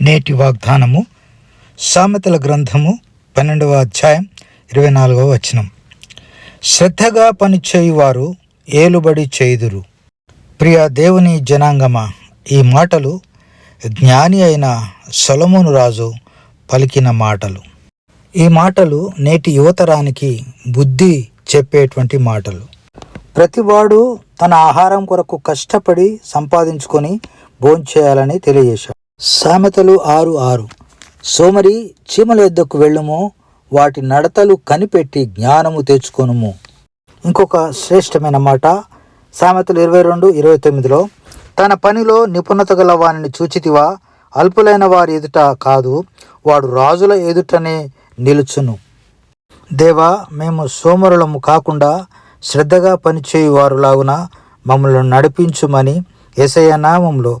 నేటి వాగ్దానము సామెతల గ్రంథము పన్నెండవ అధ్యాయం ఇరవై నాలుగవ వచనం. శ్రద్ధగా పనిచేయువారు ఏలుబడి చేయుదురు. ప్రియ దేవుని జనాంగమా ఈ మాటలు జ్ఞాని అయిన సొలమును రాజు పలికిన మాటలు. ఈ మాటలు నేటి యువతరానికి బుద్ధి చెప్పేటువంటి మాటలు. ప్రతివాడు తన ఆహారం కొరకు కష్టపడి సంపాదించుకొని భోంచేయాలని తెలియజేశాడు. సామెతలు ఆరు ఆరు. సోమరి చీమల యొద్దకు వెళ్ళుము వాటి నడతలు కనిపెట్టి జ్ఞానము తెచ్చుకొనుము. ఇంకొక శ్రేష్టమైన మాట సామెతలు ఇరవై రెండు ఇరవై తొమ్మిదిలో తన పనిలో నిపుణత గల వారిని చూచితివా అల్పులైన వారి ఎదుట కాదు వాడు రాజుల ఎదుటనే నిలుచును. దేవా మేము సోమరులము కాకుండా శ్రద్ధగా పనిచేయు వారులాగున మమ్మల్ని నడిపించుమని ఎసయ నామంలో